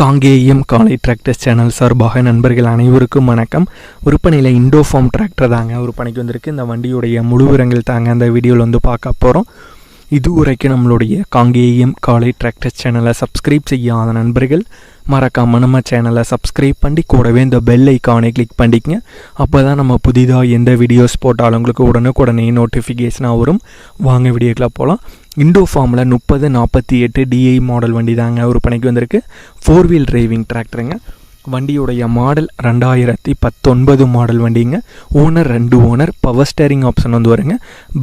காங்கேயம் காலை tractors channel சார்பாக நண்பர்கள் அனைவருக்கும் வணக்கம். விற்பனையில் இண்டோஃபார்ம் டிராக்டர் தாங்க விற்பனைக்கு வந்திருக்கு. இந்த வண்டியுடைய முழுவிரங்கள் தாங்க அந்த வீடியோவில் வந்து பார்க்க போகிறோம் இதுவரைக்கும் நம்மளுடைய காங்கேயம் காலை டிராக்டர்ஸ் சேனலை சப்ஸ்கிரைப் செய்யாத நண்பர்கள் மறக்காமல் நம்ம சேனலை சப்ஸ்கிரைப் பண்ணி கூடவே இந்த பெல் ஐக்கானை கிளிக் பண்ணிக்கங்க. அப்போ தான் நம்ம புதிதாக எந்த வீடியோஸ் போட்டாலும் உங்களுக்கு உடனுக்குடனே நோட்டிஃபிகேஷனாக வரும். வாங்க வீடியோக்கெலாம் போகலாம் இண்டோ ஃபார்மில் முப்பது நாற்பத்தி எட்டு டிஐ மாடல் வண்டி தாங்க விற்பனைக்கு வந்திருக்கு. ஃபோர் வீல் டிரைவிங் டிராக்டருங்க வண்டியுடைய மாடல் ரெண்டாயிரத்தி பத்தொன்பது மாடல் வண்டிங்க. ஓனர் ரெண்டு ஓனர் பவர் ஸ்டேரிங் ஆப்ஷன் வந்து வருங்க.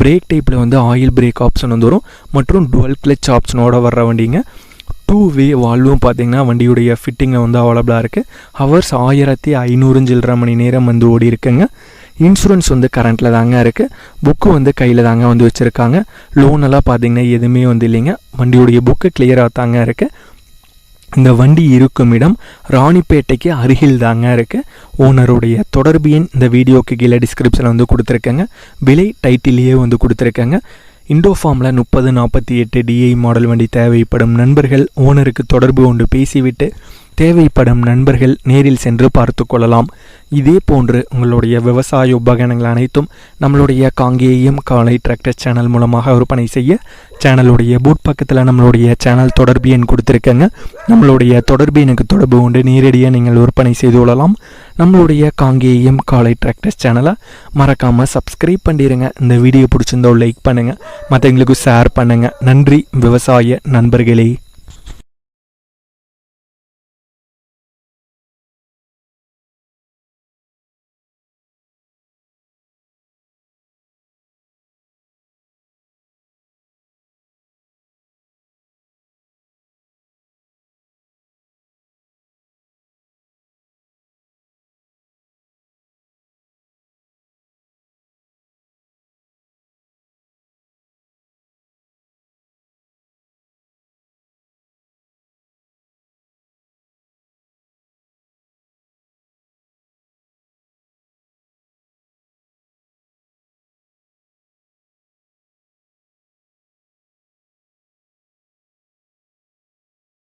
பிரேக் டைப்பில் வந்து ஆயில் பிரேக் ஆப்ஷன் வந்து வரும். மற்றும் டுவல் கிளச் ஆப்ஷனோட வர்ற வண்டிங்க. டூ வே வால்வும் பார்த்தீங்கன்னா வண்டியுடைய ஃபிட்டிங்கில் வந்து அவைலபிளாக இருக்குது ஹவர்ஸ் ஆயிரத்தி ஐநூறு சில்லரை மணி நேரம் வந்து ஓடி இருக்குங்க. இன்சூரன்ஸ் வந்து கரண்ட்டில் தாங்க இருக்குது புக்கு வந்து கையில் தாங்க வந்து வச்சுருக்காங்க. லோனெல்லாம் பார்த்தீங்கன்னா எதுவுமே வந்து இல்லைங்க. வண்டியுடைய புக்கு கிளியராக தாங்க இருக்குது இந்த வண்டி இருக்கும் இடம் ராணிப்பேட்டைக்கு அருகில் தாங்க இருக்குது ஓனருடைய தொடர்பு எண் இந்த வீடியோக்கு கீழே டிஸ்கிரிப்ஷனில் வந்து கொடுத்துருக்கேங்க. விலை டைட்டிலேயே வந்து கொடுத்துருக்கேங்க. இண்டோஃபார்மில் முப்பது நாற்பத்தி எட்டு டிஐ மாடல் வண்டி தேவைப்படும் நண்பர்கள் ஓனருக்கு தொடர்பு கொண்டு பேசிவிட்டு தேவைப்படும் நண்பர்கள் நேரில் சென்று பார்த்து கொள்ளலாம். இதே போன்று உங்களுடைய விவசாய உபகரணங்கள் அனைத்தும் நம்மளுடைய காங்கேயம் காலை டிராக்டர் சேனல் மூலமாக விற்பனை செய்ய சேனலுடைய பூட் பக்கத்தில் நம்மளுடைய சேனல் தொடர்பு எண் கொடுத்துருக்கேங்க. நம்மளுடைய தொடர்பு எனக்கு தொடர்பு கொண்டு நேரடியாக நீங்கள் விற்பனை செய்து கொள்ளலாம். நம்மளுடைய காங்கேயம் காலை டிராக்டர்ஸ் சேனலை மறக்காமல் சப்ஸ்கிரைப் பண்ணிடுங்க இந்த வீடியோ பிடிச்சிருந்தோ லைக் பண்ணுங்கள் மற்றவங்களுக்கு ஷேர் பண்ணுங்கள் நன்றி. விவசாய நண்பர்களே.